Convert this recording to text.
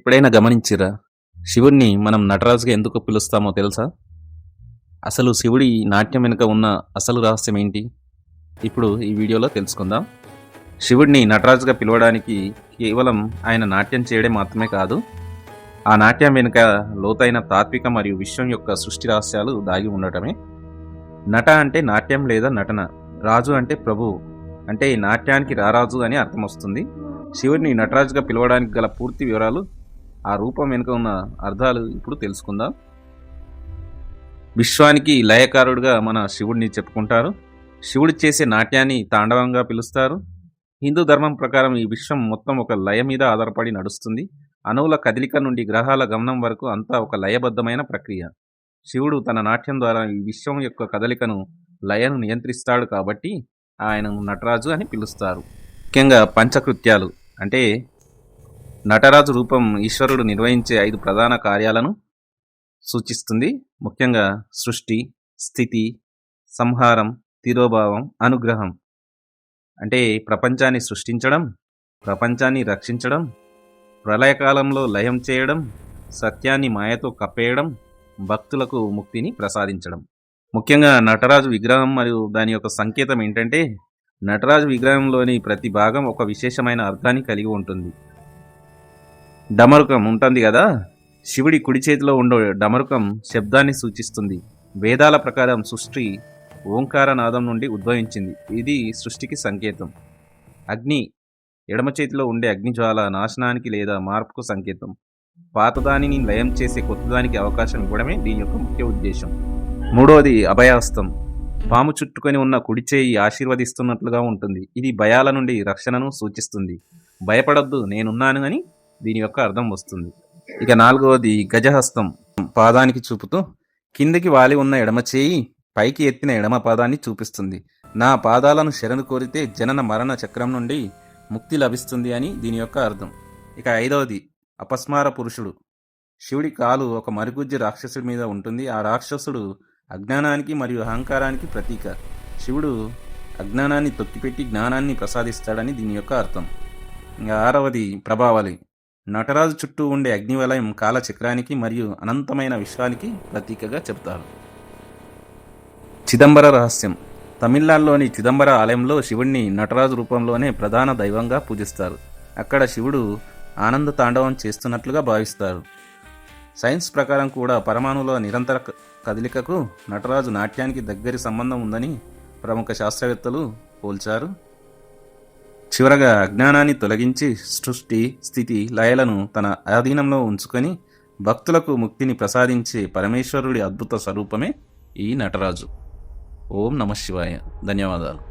ఎప్పుడైనా గమనించిరా? శివుణ్ణి మనం నటరాజుగా ఎందుకు పిలుస్తామో తెలుసా? అసలు శివుడి నాట్యం వెనుక ఉన్న అసలు రహస్యం ఏంటి? ఇప్పుడు ఈ వీడియోలో తెలుసుకుందాం. శివుడిని నటరాజుగా పిలవడానికి కేవలం ఆయన నాట్యం చేయడం మాత్రమే కాదు ఆ నాట్యం వెనుక లోతైన తాత్విక మరియు విశ్వం యొక్క సృష్టి రహస్యాలు దాగి ఉండటమే. నట అంటే నాట్యం లేదా నటన? రాజు అంటే ప్రభువు అంటే ఈ నాట్యానికి రారాజు అని అర్థం వస్తుంది శివుడిని నటరాజుగా పిలవడానికి గల పూర్తి వివరాలు ఆ రూపం వెనుక ఉన్న అర్థాలు ఇప్పుడు తెలుసుకుందాం. విశ్వానికి లయకారుడుగా మన శివుడిని చెప్పుకుంటారు. శివుడు చేసే నాట్యాన్ని తాండవంగా పిలుస్తారు. హిందూ ధర్మం ప్రకారం ఈ విశ్వం మొత్తం ఒక లయ మీద ఆధారపడి నడుస్తుంది. అణువుల కదలిక నుండి గ్రహాల గమనం వరకు అంతా ఒక లయబద్ధమైన ప్రక్రియ. శివుడు తన నాట్యం ద్వారా ఈ విశ్వం యొక్క కదలికను లయను నియంత్రిస్తాడు కాబట్టి ఆయనను నటరాజు అని పిలుస్తారు. ముఖ్యంగా పంచకృత్యాలు అంటే నటరాజు రూపం ఈశ్వరుడు నిర్వహించే ఐదు ప్రధాన కార్యాలను సూచిస్తుంది. ముఖ్యంగా సృష్టి స్థితి సంహారం తిరోభావం అనుగ్రహం. అంటే ప్రపంచాన్ని సృష్టించడం ప్రపంచాన్ని రక్షించడం ప్రళయకాలంలో లయం చేయడం సత్యాన్ని మాయతో కప్పేయడం భక్తులకు ముక్తిని ప్రసాదించడం. ముఖ్యంగా నటరాజు విగ్రహం మరియు దాని యొక్క సంకేతం ఏంటంటే నటరాజు విగ్రహంలోని ప్రతి భాగం ఒక విశేషమైన అర్థాన్ని కలిగి ఉంటుంది. డమరుకం ఉంటుంది కదా? శివుడి కుడి చేతిలో ఉండే డమరుకం శబ్దాన్ని సూచిస్తుంది. వేదాల ప్రకారం సృష్టి ఓంకార నాదం నుండి ఉద్భవించింది. ఇది సృష్టికి సంకేతం. అగ్ని ఎడమ చేతిలో ఉండే అగ్నిజ్వాల నాశనానికి లేదా మార్పుకు సంకేతం. పాతదానిని లయం చేసే కొత్తదానికి అవకాశం ఇవ్వడమే దీని యొక్క ముఖ్య ఉద్దేశం. మూడవది అభయాస్తం. పాము చుట్టుకొని ఉన్న కుడి చేయి ఆశీర్వదిస్తున్నట్లుగా ఉంటుంది. ఇది భయాల నుండి రక్షణను సూచిస్తుంది. భయపడొద్దు నేనున్నాను అని దీని యొక్క అర్థం వస్తుంది. ఇక నాలుగవది గజహస్తం. పాదానికి చూపుతూ కిందకి వాలి ఉన్న ఎడమ చేయి పైకి ఎత్తిన ఎడమ పాదాన్ని చూపిస్తుంది. నా పాదాలను శరణు కోరితే జనన మరణ చక్రం నుండి ముక్తి లభిస్తుంది అని దీని యొక్క అర్థం. ఇక ఐదవది అపస్మార పురుషుడు. శివుడి కాలు ఒక మరుగుజ్జి రాక్షసుడి మీద ఉంటుంది. ఆ రాక్షసుడు అజ్ఞానానికి మరియు అహంకారానికి ప్రతీక. శివుడు అజ్ఞానాన్ని తొక్కిపెట్టి జ్ఞానాన్ని ప్రసాదిస్తాడని దీని యొక్క అర్థం. ఇంకా ఆరవది ప్రభావలి నటరాజు చుట్టూ ఉండే అగ్నివలయం కాలచక్రానికి మరియు అనంతమైన విశ్వానికి ప్రతీకగా చెప్తారు చిదంబర రహస్యం. తమిళనాడులోని చిదంబర ఆలయంలో శివుణ్ణి నటరాజు రూపంలోనే ప్రధాన దైవంగా పూజిస్తారు. అక్కడ శివుడు ఆనంద తాండవం చేస్తున్నట్లుగా భావిస్తారు. సైన్స్ ప్రకారం కూడా పరమాణువుల నిరంతర కదలికకు నటరాజు నాట్యానికి దగ్గరి సంబంధం ఉందని ప్రముఖ శాస్త్రవేత్తలు పోల్చారు. చివరగా అజ్ఞానాన్ని తొలగించి సృష్టి స్థితి లయలను తన ఆధీనంలో ఉంచుకొని భక్తులకు ముక్తిని ప్రసాదించే పరమేశ్వరుడి అద్భుత స్వరూపమే ఈ నటరాజు. ఓం నమ శివాయ. ధన్యవాదాలు.